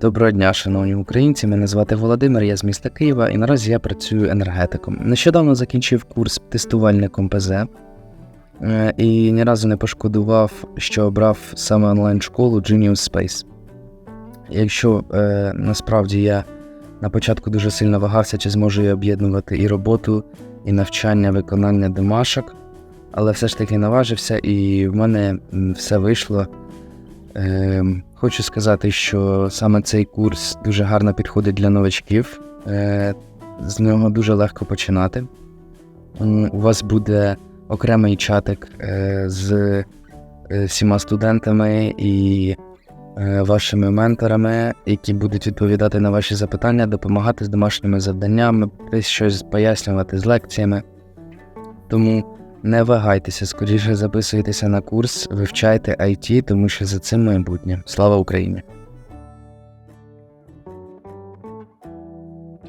Доброго дня, шановні українці. Мене звати Володимир, я з міста Києва і наразі я працюю енергетиком. Нещодавно закінчив курс тестувальником ПЗ е, і ні разу не пошкодував, що обрав саме онлайн-школу Genius Space. Якщо е, насправді я на початку дуже сильно вагався, чи зможу я об'єднувати і роботу, і навчання, виконання домашок, але все ж таки наважився, і в мене все вийшло. Ем, Хочу сказати, що саме цей курс дуже гарно підходить для новачків. Е, З нього дуже легко починати. У вас буде окремий чатик е, з е, всіма студентами і е, вашими менторами, які будуть відповідати на ваші запитання, допомагати з домашніми завданнями, десь щось пояснювати з лекціями. Тому не вагайтеся, скоріше записуйтеся на курс, вивчайте IT, тому що за цим майбутнє. Слава Україні!